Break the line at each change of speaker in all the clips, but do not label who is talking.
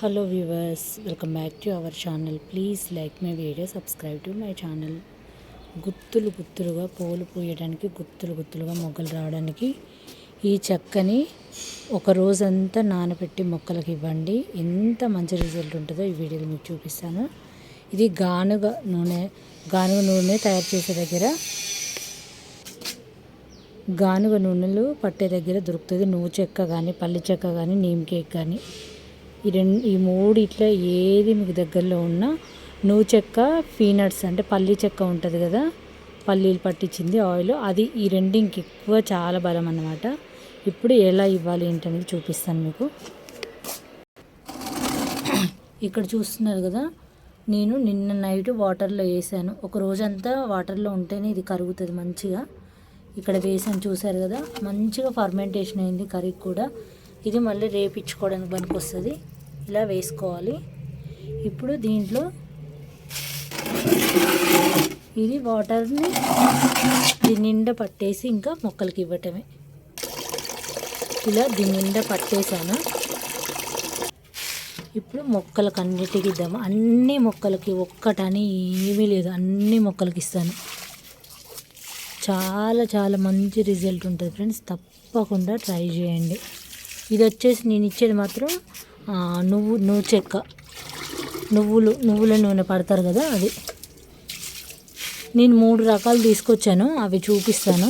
Hello viewers welcome back to our channel please like my video subscribe to my channel గుత్తులు గుత్తులుగా పూలు పూయడానికి గుత్తులు గుత్తులుగా మొగ్గలు రావడానికి ఈ చెక్కని ఒక రోజంతా నానబెట్టి మొక్కలకు ఇవ్వండి. ఎంత మంచి రిజల్ట్ ఉంటుందో ఈ వీడియోలో మీకు చూపిస్తాను. ఇది గానుగ నూనె గానుగ నూనె తయారు చేసే దగ్గర గానుగ నూనెలు పట్టే దగ్గర దొరుకుతుంది. నువ్వు చెక్క కానీ పల్లి చెక్క కానీ నీమ్ కేక్ కానీ ఈ రెండు ఈ మూడు ఇట్లా ఏది మీకు దగ్గరలో ఉన్నా నువ్వు చెక్క పీనట్స్ అంటే పల్లి చెక్క ఉంటుంది కదా పల్లీలు పట్టించింది ఆయిల్. అది ఈ రెండు ఎక్కువ చాలా బలం అన్నమాట. ఇప్పుడు ఎలా ఇవ్వాలి ఏంటనేది చూపిస్తాను మీకు. ఇక్కడ చూస్తున్నారు కదా నేను నిన్న నైట్ వాటర్లో వేసాను. ఒక రోజంతా వాటర్లో ఉంటేనే ఇది కరుగుతుంది మంచిగా. ఇక్కడ వేసాను చూసారు కదా మంచిగా ఫర్మెంటేషన్ అయింది కర్రీ కూడా. ఇది మళ్ళీ రేపించుకోవడానికి పనికి వస్తుంది ఇలా వేసుకోవాలి. ఇప్పుడు దీంట్లో ఇది వాటర్ని దీని నిండా పట్టేసి ఇంకా మొక్కలకి ఇవ్వటమే. ఇలా దీని నిండా పట్టేశాను ఇప్పుడు మొక్కలకు అన్నిటికి ఇద్దాము. అన్ని మొక్కలకి ఒక్కటని ఏమీ లేదు. అన్ని మొక్కలకి ఇస్తాను. చాలా చాలా మంచి రిజల్ట్ ఉంటుంది ఫ్రెండ్స్. తప్పకుండా ట్రై చేయండి. ఇది వచ్చేసి నేను ఇచ్చేది మాత్రం నువ్వు నువ్వు చెక్క. నువ్వులు నువ్వుల నూనె పడతారు కదా అది. నేను మూడు రకాలు తీసుకొచ్చాను అవి చూపిస్తాను.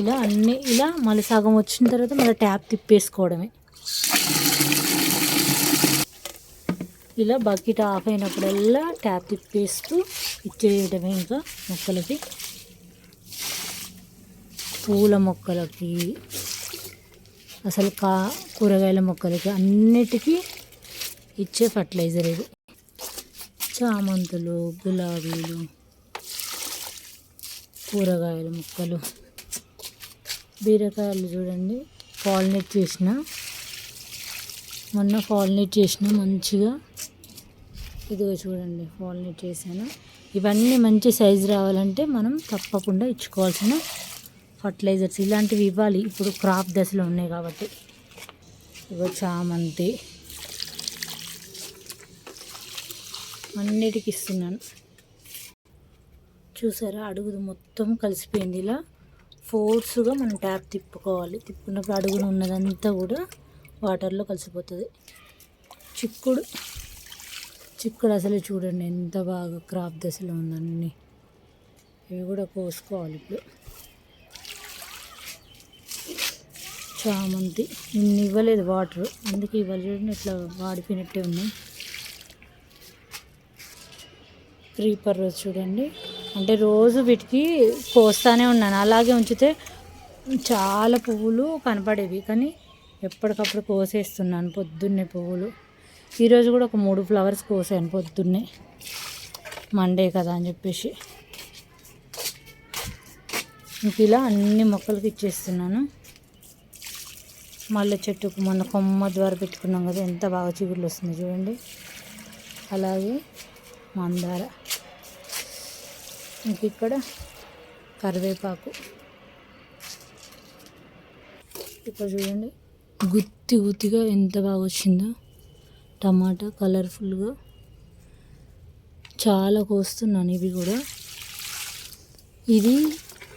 ఇలా అన్నీ ఇలా మళ్ళీ సగం వచ్చిన తర్వాత మళ్ళీ ట్యాప్ తిప్పేసుకోవడమే. ఇలా బకెట్ ఆఫ్ అయినప్పుడల్లా ట్యాప్ తిప్పేస్తూ ఇచ్చేయడమే ఇంకా మొక్కలకి. పూల మొక్కలకి అసలు కా కూరగాయల మొక్కలకి అన్నిటికీ ఇచ్చే ఫర్టిలైజర్ ఇది. చామంతులు గులాబీలు కూరగాయల మొక్కలు. బీరకాయలు చూడండి పాలినేట్ చేసిన. మొన్న పాలినేట్ చేసిన మంచిగా. ఇదిగో చూడండి పాలినేట్ చేశాను. ఇవన్నీ మంచి సైజు రావాలంటే మనం తప్పకుండా ఇచ్చుకోవాల్సిన ఫర్టిలైజర్స్ ఇలాంటివి ఇవ్వాలి. ఇప్పుడు క్రాప్ దశలో ఉన్నాయి కాబట్టి. ఇగో చామంతి. అన్నిటికి ఇస్తున్నాను. చూసారా? అడుగుది మొత్తం కలిసిపోయింది. ఇలా ఫోర్స్గా మనం ట్యాప్ తిప్పుకోవాలి. తిప్పుకున్నప్పుడు అడుగున ఉన్నదంతా కూడా వాటర్లో కలిసిపోతుంది. చిక్కుడు. చిక్కుడు అసలు చూడండి ఎంత బాగా క్రాప్ దశలో ఉందన్నీ. ఇవి కూడా కోసుకోవాలి ఇప్పుడు. చామంతి నిన్న ఇవ్వలేదు వాటర్. అందుకే ఇవ్వాలి చూడండి ఇట్లా వాడిపోయినట్టే ఉన్నాయి క్రీపర్ రోజు చూడండి. అంటే రోజు వీటికి కోస్తానే ఉన్నాను. అలాగే ఉంచితే చాలా పువ్వులు కనపడేవి. కానీ ఎప్పటికప్పుడు కోసేస్తున్నాను పొద్దున్నే పువ్వులు. ఈరోజు కూడా ఒక మూడు ఫ్లవర్స్ కోసాను పొద్దున్నే. మండే కదా అని చెప్పేసి. ఇంక ఇలా అన్ని మొక్కలకి ఇచ్చేస్తున్నాను. మల్లె చెట్టుకు మొన్న కొమ్మ ద్వారా పెట్టుకున్నాం కదా ఎంత బాగా చిగుర్లు వస్తుంది చూడండి. అలాగే మందార. ఇంక ఇక్కడ కరివేపాకు. ఇక్కడ చూడండి గుత్తి గుత్తిగా ఎంత బాగా వచ్చిందో. టమాటా కలర్ఫుల్గా చాలా కోస్తున్నాను ఇవి కూడా. ఇది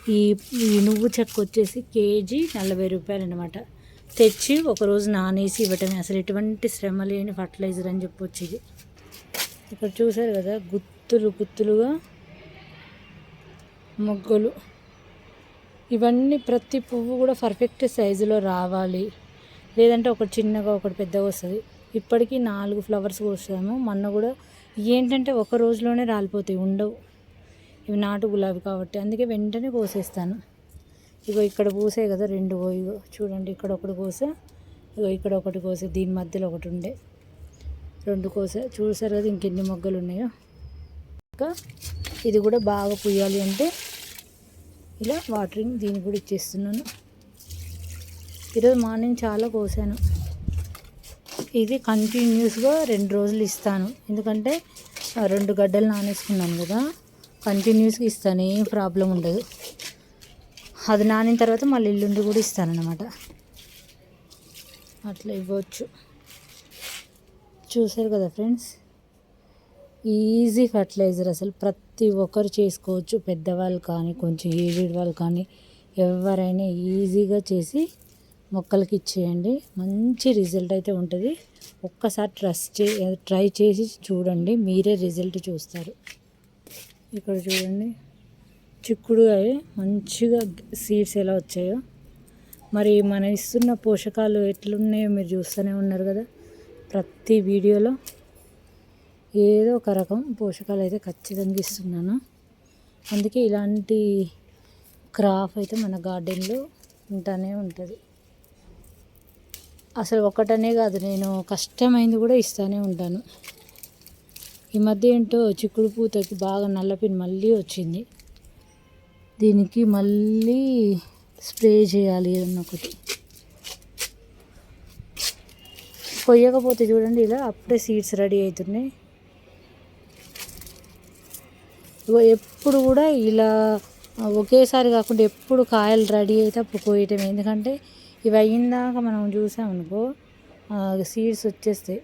ఈ ఈ నువ్వు చెక్క వచ్చేసి కేజీ నలభై రూపాయలు అనమాట తెచ్చి ఒకరోజు నానేసి ఇవ్వటమే. అసలు ఎటువంటి శ్రమ లేని ఫర్టిలైజర్ అని చెప్పొచ్చు ఇది. ఇక్కడ చూసారు కదా గుత్తులు గుత్తులుగా మొగ్గలు. ఇవన్నీ ప్రతి పువ్వు కూడా పర్ఫెక్ట్ సైజులో రావాలి. లేదంటే ఒకటి చిన్నగా ఒకటి పెద్దగా వస్తుంది. ఇప్పటికీ నాలుగు ఫ్లవర్స్ వస్తాము మొన్న కూడా ఏంటంటే ఒక రోజులోనే రాలిపోతాయి ఉండవు. ఇవి నాటు గులాబీ కాబట్టి. అందుకే వెంటనే కోసేస్తాను. ఇగో ఇక్కడ పూసే కదా రెండు ఇగో చూడండి ఇక్కడ ఒకటి కోసా ఇగో ఇక్కడ ఒకటి కోసా దీని మధ్యలో ఒకటి ఉండే. రెండు కోసా చూసారు కదా ఇంకెన్ని మొగ్గలు ఉన్నాయో. ఇంకా ఇది కూడా బాగా పుయ్యాలి అంటే ఇలా వాటరింగ్ దీన్ని కూడా ఇచ్చేస్తున్నాను. ఈరోజు మార్నింగ్ చాలా కోసాను. ఇది కంటిన్యూస్గా రెండు రోజులు ఇస్తాను. ఎందుకంటే ఆ రెండు గడ్డలు నానేసుకున్నాను కదా కంటిన్యూస్గా ఇస్తాను ఏం ప్రాబ్లం ఉండదు. అది నానిన తర్వాత మళ్ళీ ఎల్లుండి కూడా ఇస్తానన్నమాట. అట్లా ఇవ్వచ్చు. చూసారు కదా ఫ్రెండ్స్? ఈజీ ఫర్టిలైజర్ అసలు ప్రతి ఒక్కరు చేసుకోవచ్చు. పెద్దవాళ్ళు కానీ కొంచెం ఏజ్డ్ వాళ్ళు కానీ ఎవరైనా ఈజీగా చేసి మొక్కలకి ఇచ్చేయండి. మంచి రిజల్ట్ అయితే ఉంటుంది. ఒక్కసారి ట్రస్ట్ చే ట్రై చేసి చూడండి. మీరే రిజల్ట్ చూస్తారు. ఇక్కడ చూడండి. చిక్కుడు అవి మంచిగా సీడ్స్ ఎలా వచ్చాయో. మరి మనం ఇస్తున్న పోషకాలు ఎట్లున్నాయో మీరు చూస్తూనే ఉన్నారు కదా. ప్రతి వీడియోలో ఏదో ఒక రకం పోషకాలు అయితే ఖచ్చితంగా ఇస్తున్నాను. అందుకే ఇలాంటి క్రాఫ్ అయితే మన గార్డెన్లో ఉంటానే ఉంటుంది. అసలు ఒకటనే కాదు నేను కష్టమైంది కూడా ఇస్తూనే ఉంటాను. ఈ మధ్య ఏంటో చిక్కుడు పూతకి బాగా నల్లపిన్ మళ్ళీ వచ్చింది. దీనికి మళ్ళీ స్ప్రే చేయాలి ఏదన్నా ఒకటి. కొయ్యకపోతే చూడండి ఇలా అప్పుడే సీడ్స్ రెడీ అవుతున్నాయి. ఎప్పుడు కూడా ఇలా ఒకేసారి కాకుండా ఎప్పుడు కాయలు రెడీ అయితే అప్పుడు కోయటం ఎందుకంటే ఇవి అయ్యిందాక మనం చూసామనుకో సీడ్స్ వచ్చేస్తాయి.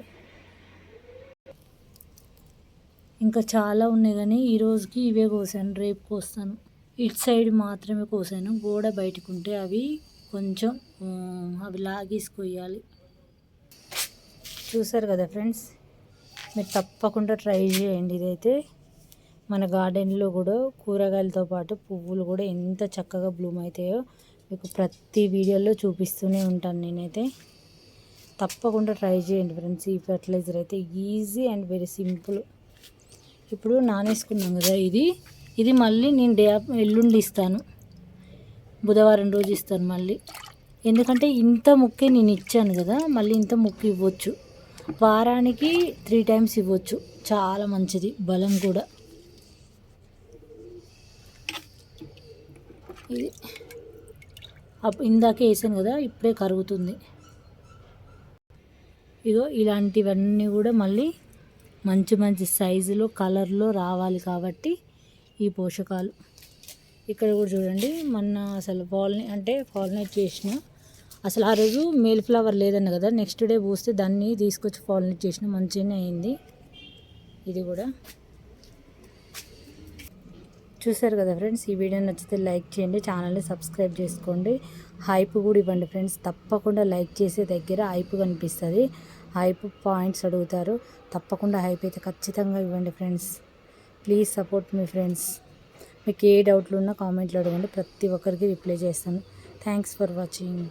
ఇంకా చాలా ఉన్నాయి కానీ ఈరోజుకి ఇవే కోసాను రేపు కోస్తాను. ఇటు సైడ్ మాత్రమే కోసాను. గోడ బయటకు ఉంటే అవి కొంచెం అవి లాగేసి కొయ్యాలి చూసారు కదా ఫ్రెండ్స్? మీరు తప్పకుండా ట్రై చేయండి ఇదైతే. మన గార్డెన్లో కూడా కూరగాయలతో పాటు పువ్వులు కూడా ఎంత చక్కగా బ్లూమ్ అవుతాయో మీకు ప్రతి వీడియోలో చూపిస్తూనే ఉంటాను నేనైతే. తప్పకుండా ట్రై చేయండి ఫ్రెండ్స్. ఈ ఫర్టిలైజర్ అయితే ఈజీ అండ్ వెరీ సింపుల్. ఇప్పుడు నానేసుకున్నాం కదా ఇది. ఇది మళ్ళీ నేను డే ఎల్లుండి ఇస్తాను. బుధవారం రోజు ఇస్తాను మళ్ళీ. ఎందుకంటే ఇంత ముక్కే నేను ఇచ్చాను కదా మళ్ళీ ఇంత ముక్కు ఇవ్వచ్చు. వారానికి త్రీ టైమ్స్ ఇవ్వచ్చు. చాలా మంచిది బలం కూడా. ఇది. అప్పుడు ఇందాకే వేసాను కదా ఇప్పుడే కరుగుతుంది. ఇగో ఇలాంటివన్నీ కూడా మళ్ళీ మంచి మంచి సైజులో కలర్లో రావాలి కాబట్టి ఈ పోషకాలు. ఇక్కడ కూడా చూడండి మొన్న అసలు పాలినే అంటే పాలినేట్ చేసిన. అసలు ఆ రోజు మేల్ ఫ్లవర్ లేదన్న కదా నెక్స్ట్ డే పూస్తే దాన్ని తీసుకొచ్చి పాలినేట్ చేసిన మంచిగానే అయింది. ఇది కూడా. చూసారు కదా ఫ్రెండ్స్ ఈ వీడియో నచ్చితే లైక్ చేయండి ఛానల్ని సబ్స్క్రైబ్ చేసుకోండి. హైప్ కూడా ఇవ్వండి ఫ్రెండ్స్ తప్పకుండా లైక్ చేసే దగ్గర హైప్ కనిపిస్తుంది. హైప్ పాయింట్స్ అడుగుతారు తప్పకుండా హైప్ అయితే ఖచ్చితంగా ఇవ్వండి ఫ్రెండ్స్ ప్లీజ్ సపోర్ట్ మీ ఫ్రెండ్స్. మీకు ఏ డౌట్లు ఉన్నా కామెంట్లో అడగండి. ప్రతి ఒక్కరికి రిప్లై చేస్తాను. Thanks for watching.